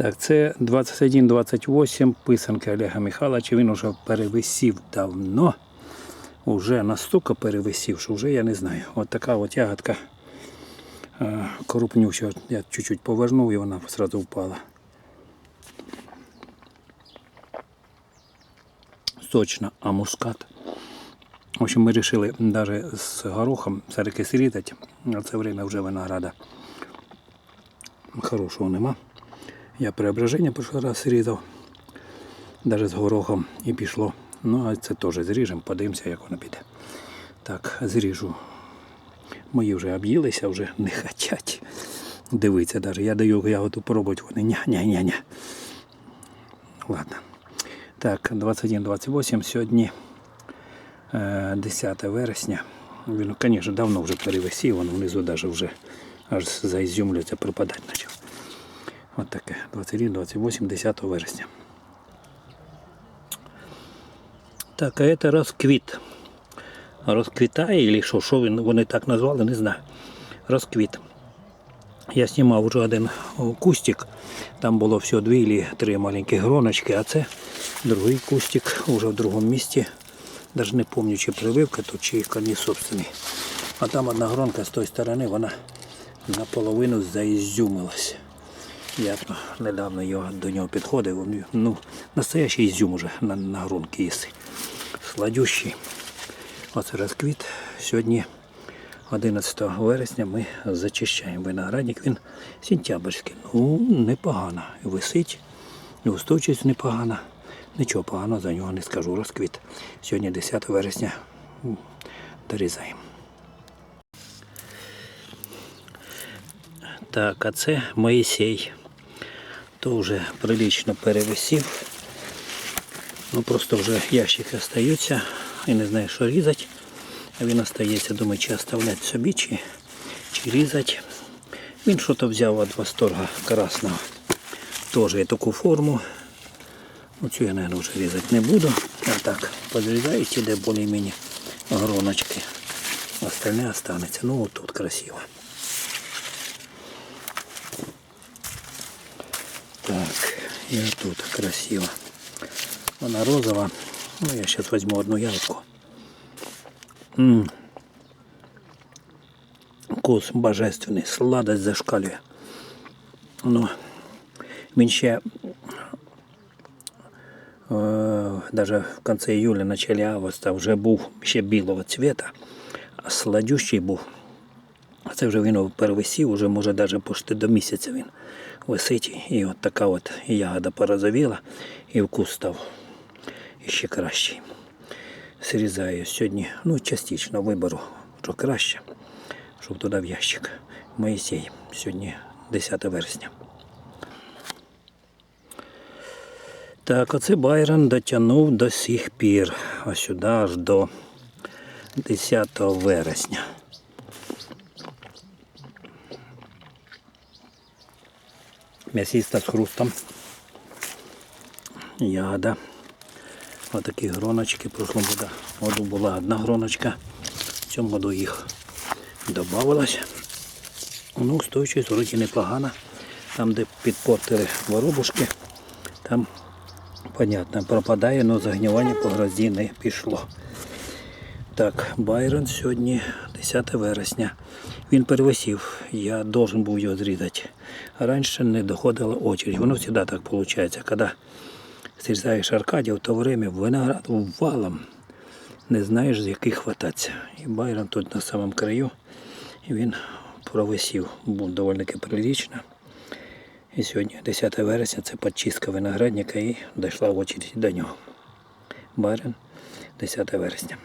Так, це 21-28 писанки Олега Михайловича. Він уже перевисів давно. Уже настільки перевисів, що вже я не знаю. От така от ягодка е, крупнюща. Я чуть-чуть повернув і вона одразу впала. Сочна, а мускат. В общем, ми вирішили навіть з горохом все-таки срізати. На це время вже винограда хорошого нема. Я преображення перший раз різав, навіть з горохом і пішло. Ну, а це теж зріжемо, подивимося, як воно піде. Так, зріжу. Мої вже об'їлися, вже не хочуть дивитися навіть. Я даю ягоду пробувати, вони ня-ня-ня-ня. Ладно. Так, 21-28 сьогодні е, 10 вересня. Він, звісно, давно вже перевисів, він внизу навіть вже аж заізюмлюється, пропадати почав. От таке. 21, 28, 10 вересня. Так, а це розквіт. Розквітає, чи що, що вони так назвали, не знаю. Розквіт. Я знімав вже один кустик. Там було всього дві або три маленькі гроночки, а це другий кустик вже в другому місці. Навіть не пам'ятаю, чи прививка тут, чи коні собственні. А там одна гронка з тої сторони, вона наполовину заізюмилась. Я недавно його, до нього підходив. Ну, настоящий ізюм уже на, на гронки їсти. Сладющий. Оце розквіт. Сьогодні 11 вересня ми зачищаємо виноградник. Він сентябрьський. Ну, непогано. Висить, і устойчивість непогана. Нічого поганого за нього не скажу. Розквіт. Сьогодні 10 вересня. Дорізаємо. Так, а це Моїсей. То вже прилично перевисів. Ну просто вже ящики остаються і не знаю, що різати. А він остається, думаю, чи оставляти собі, чи, чи різати. Він щось взяв від восторга красного. Теж є таку форму. Оцю я, мабуть, вже різати не буду. А так, подрізаю, де більш-менш гроночки. Остальне останеться. Ну, тут красиво. и вот тут красиво. Она розовая. Ну, я сейчас возьму одну ягодку. М. Вкус божественный, сладость зашкалює. Ну, він ще е, даже в конце июля, начале августа вже був ще білого цвета, а сладющий був. А це вже він перевисів, уже може навіть почти до місяця він висить. І от така от ягода порозовіла і вкус став ще кращий. Срізаю сьогодні, ну, частично виберу, що краще, щоб туди в ящик. Моїсей. Сьогодні 10 вересня. Так, оце Байрон дотягнув до сих пір. Ось сюди аж до 10 вересня. М'ясиста з хрустом. Ягода. Отакі гроночки. Прошлому году, була одна гроночка. В цьому году їх додавалось. Ну, устойчивість вроді непогана. Там, де підпортили воробушки, там, понятно, пропадає, але загнівання по грозді не пішло. Так, Байрон сьогодні 10 вересня. Він перевисів. Я должен був його зрізати. Раніше не доходила очередь. Воно завжди так виходить. Коли зрізаєш Аркадія, в то время виноград валом. Не знаєш, з яких хвататися. І Байрон тут на самому краю. Він провисів. Був доволі прилічно. І сьогодні, 10 вересня, це підчистка виноградника і дійшла очередь до нього. Байрон 10 вересня.